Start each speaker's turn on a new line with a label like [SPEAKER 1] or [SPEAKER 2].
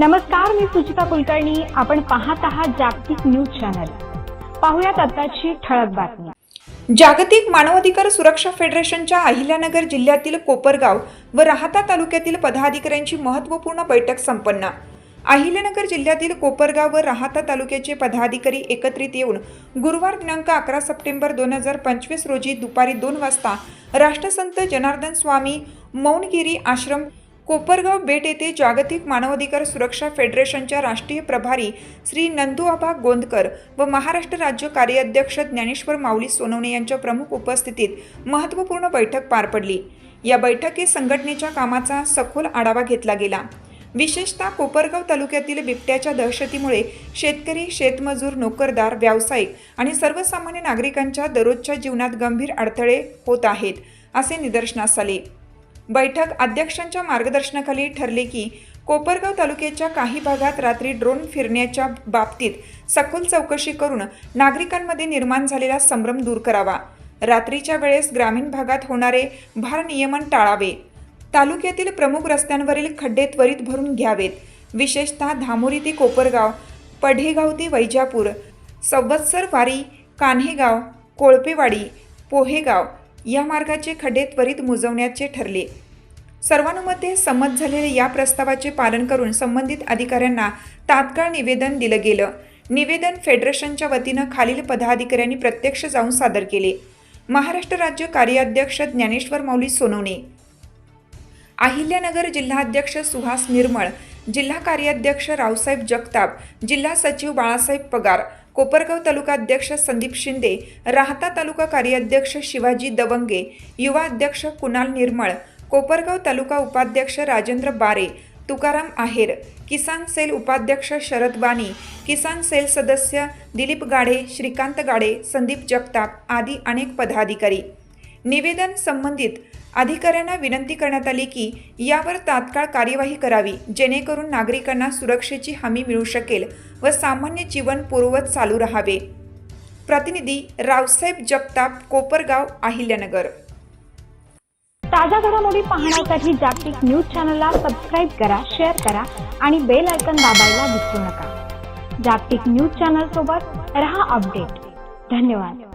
[SPEAKER 1] नमस्कार मी सुचिता कुलकर्णी. आपण पाहत आहात जागतिक न्यूज चॅनल. पाहुयात आताची ठळक बातमी.
[SPEAKER 2] जागतिक मानवाधिकार सुरक्षा फेडरेशनच्या अहिल्यानगर जिल्ह्यातील कोपरगाव व राहता तालुक्यातील पदाधिकाऱ्यांची महत्त्वपूर्ण बैठक संपन्न. अहिल्यानगर जिल्ह्यातील कोपरगाव व राहाता तालुक्याचे पदाधिकारी एकत्रित येऊन गुरुवार दिनांक अकरा सप्टेंबर दोन हजार पंचवीस रोजी दुपारी दोन वाजता राष्ट्रसंत जनार्दन स्वामी मौनगिरी आश्रम कोपरगाव बेट येथे जागतिक मानवाधिकार सुरक्षा फेडरेशनच्या राष्ट्रीय प्रभारी श्री नंदुआबा गोंदकर व महाराष्ट्र राज्य कार्याध्यक्ष ज्ञानेश्वर माऊली सोनवणे यांच्या प्रमुख उपस्थितीत महत्त्वपूर्ण बैठक पार पडली. या बैठकीत संघटनेच्या कामाचा सखोल आढावा घेतला गेला. विशेषतः कोपरगाव तालुक्यातील बिबट्याच्या दहशतीमुळे शेतकरी शेतमजूर नोकरदार व्यावसायिक आणि सर्वसामान्य नागरिकांच्या दररोजच्या जीवनात गंभीर अडथळे होत आहेत असे निदर्शनास आले. बैठक अध्यक्षांच्या मार्गदर्शनाखाली ठरली की कोपरगाव तालुक्याच्या काही भागात रात्री ड्रोन फिरण्याच्या बाबतीत सखोल चौकशी करून नागरिकांमध्ये निर्माण झालेला संभ्रम दूर करावा. रात्रीच्या वेळेस ग्रामीण भागात होणारे भारनियमन टाळावे. तालुक्यातील प्रमुख रस्त्यांवरील खड्डे त्वरित भरून घ्यावेत. विशेषतः धामोरी ते कोपरगाव पढेगाव ते वैजापूर संवत्सर वारी कान्हेगाव कोळपेवाडी पोहेगाव या मार्गाचे खड्डे त्वरित मुजवण्याचे ठरले. सर्वानुमते संमत झालेल्या या प्रस्तावाचे पालन करून संबंधित अधिकाऱ्यांना तात्काळ निवेदन दिलं गेलं. निवेदन फेडरेशनच्या वतीनं खालील पदाधिकाऱ्यांनी प्रत्यक्ष जाऊन सादर केले. महाराष्ट्र राज्य कार्याध्यक्ष ज्ञानेश्वर माऊली सोनवणे. अहिल्यानगर जिल्हाध्यक्ष सुहास निर्मळ जिल्हा कार्याध्यक्ष रावसाहेब जगताप जिल्हा सचिव बाळासाहेब पगार कोपरगाव तालुका अध्यक्ष संदीप शिंदे राहता तालुका कार्याध्यक्ष शिवाजी दवंगे युवा अध्यक्ष कुणाल निर्मळ कोपरगाव तालुका उपाध्यक्ष राजेंद्र बारे तुकाराम आहेर किसान सेल उपाध्यक्ष शरद बानी किसान सेल सदस्य दिलीप गाढे श्रीकांत गाडे संदीप जगताप आदी अनेक पदाधिकारी. निवेदन संबंधित अधिकाऱ्यांना विनंती करण्यात आली की यावर तात्काळ कार्यवाही करावी जेणेकरून नागरिकांना सुरक्षेची हमी मिळू शकेल व सामान्य जीवन पूर्ववत चालू राहावे. प्रतिनिधी रावसाहेब जगताप कोपरगाव अहिल्यानगर.
[SPEAKER 1] ताज्या घडामोडी पाहण्यासाठी जागतिक न्यूज चॅनलला सबस्क्राईब करा शेअर करा आणि बेल आयकॉन दाबायला विसरू नका. जागतिक न्यूज चॅनल सोबत रहा अपडेट. धन्यवाद.